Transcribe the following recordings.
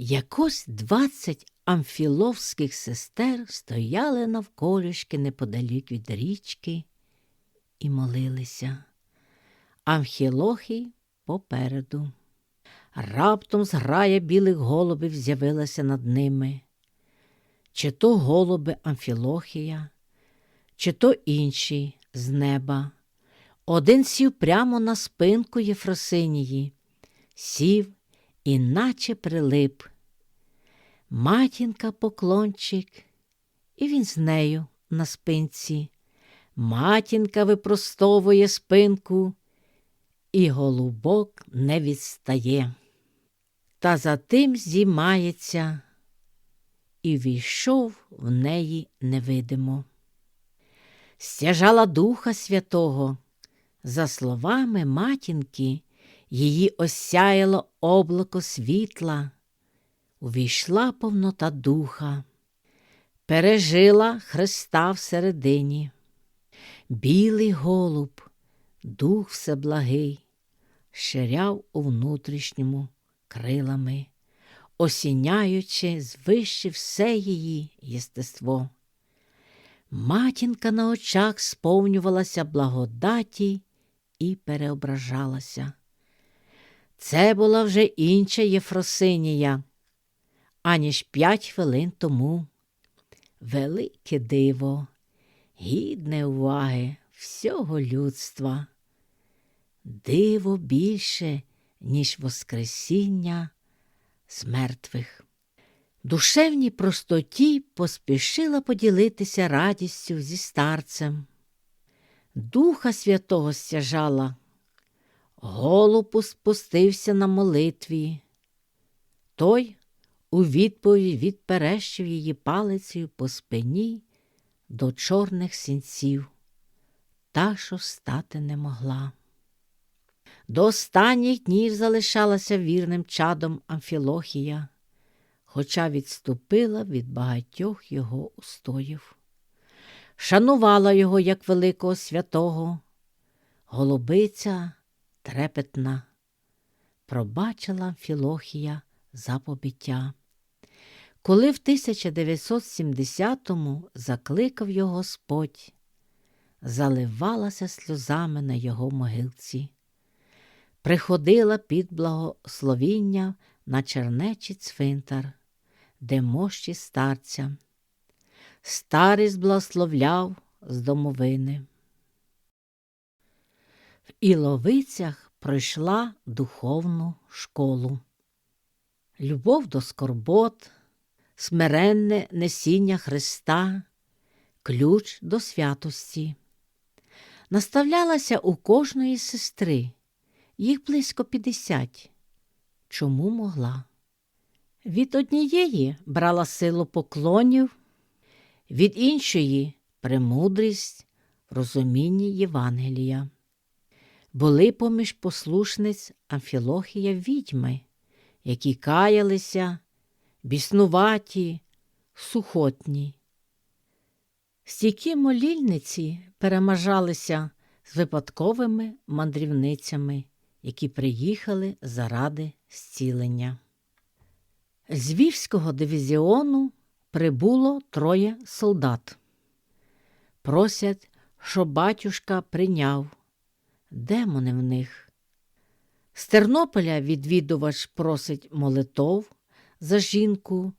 Якось двадцять амфіловських сестер стояли навколішки неподалік від річки і молилися. Амфілохій попереду. Раптом зграя білих голубів з'явилася над ними. Чи то голуби Амфілохія, чи то інші з неба. Один сів прямо на спинку Єфросинії, сів і наче прилип. Матінка поклончик, і він з нею на спинці. Матінка випростовує спинку, і голубок не відстає. Та за тим зіймається і війшов в неї невидимо. Стяжала Духа Святого, за словами матінки, її осяяло облако світла, увійшла повнота духа, пережила Христа всередині. Білий голуб, дух всеблагий, ширяв у внутрішньому крилами, осіняючи звище все її єстество. Матінка на очах сповнювалася благодаті і переображалася. Це була вже інша Єфросинія, аніж п'ять хвилин тому. Велике диво, гідне уваги всього людства. Диво більше, ніж Воскресіння з мертвих. Душевній простоті поспішила поділитися радістю зі старцем. Духа Святого стяжала, голубу спустився на молитві. Той у відповідь відперещив її палицею по спині до чорних сінців, та що стати не могла. До останніх днів залишалася вірним чадом Амфілохія, хоча відступила від багатьох його устоїв. Шанувала його як великого святого, голубиця трепетна, пробачила Амфілохія за побиття. Коли в 1970-му закликав його Господь, заливалася сльозами на його могилці приходила під благословіння на чернечий цвинтар, де мощі старця. Старість благословляв з домовини. Іловицях пройшла духовну школу. Любов до скорбот, смиренне несіння Христа, ключ до святості. Наставлялася у кожної сестри, їх близько п'ятдесят. Чому могла? Від однієї брала силу поклонів, від іншої премудрість в розумінні Євангелія. Були поміж послушниць Амфілохія відьми, які каялися, біснуваті, сухотні. Стійкі молільниці перемажалися з випадковими мандрівницями які приїхали заради зцілення. З Львівського дивізіону прибуло троє солдат. Просять, щоб батюшка прийняв. Демони в них. З Тернополя відвідувач просить молитов за жінку.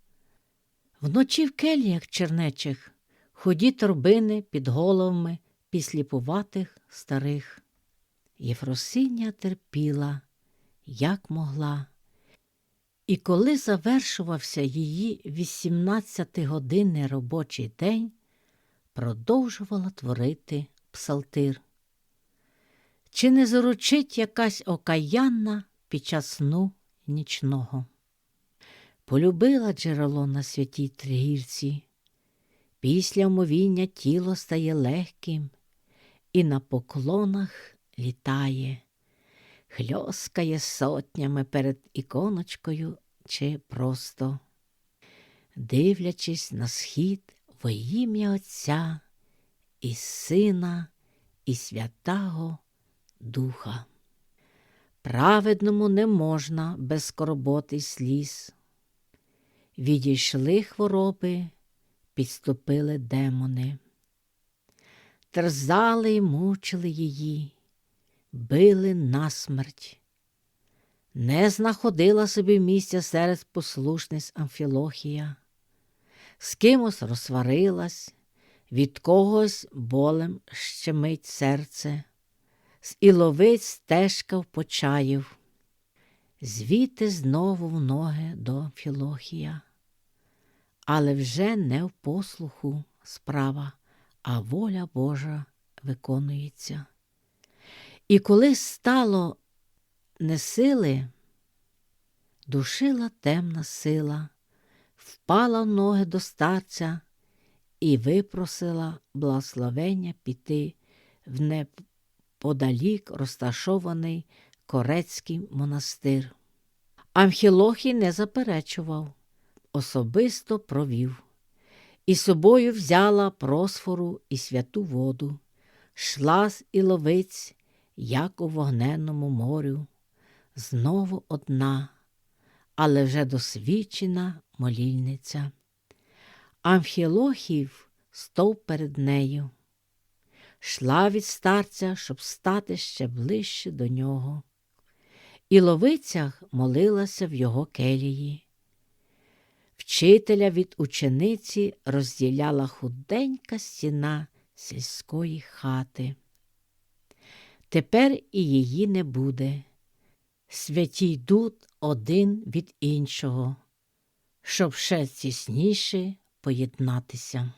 Вночі в келіях чернечих ході торбини під головами післіпуватих старих. Єфросиня терпіла, як могла. І коли завершувався її 18-годинний робочий день, продовжувала творити псалтир. Чи не заручить якась окаянна під час сну нічного? Полюбила джерело на святій тригірці. Після омовіння тіло стає легким, і на поклонах літає, хльоскає сотнями перед іконочкою чи просто, дивлячись на схід во ім'я Отця і Сина, і Святого Духа. Праведному не можна без скорботи й сліз. відійшли хвороби, підступили демони. Терзали й мучили її, били насмерть. Не знаходила собі місця серед послушниць Амфілохія, з кимось розсварилась, від когось болем щемить серце, з іловиць стежка в почаїв, звідти знову в ноги до Амфілохія. Але вже не в послуху справа, а воля Божа виконується. І коли стало несили, душила темна сила, впала в ноги до старця і випросила благословення піти в неподалік розташований корецький монастир. Амхілохій не заперечував, особисто провів. І собою взяла просфору і святу воду, шла з іловиць, як у вогненному морю, знову одна, але вже досвідчена молільниця. Амфілохів стов перед нею, шла від старця, щоб стати ще ближче до нього. І ловицях молилася в його келії. Вчителя від учениці розділяла худенька стіна сільської хати. Тепер і її не буде. Святі йдуть один від іншого, щоб ще тісніше поєднатися.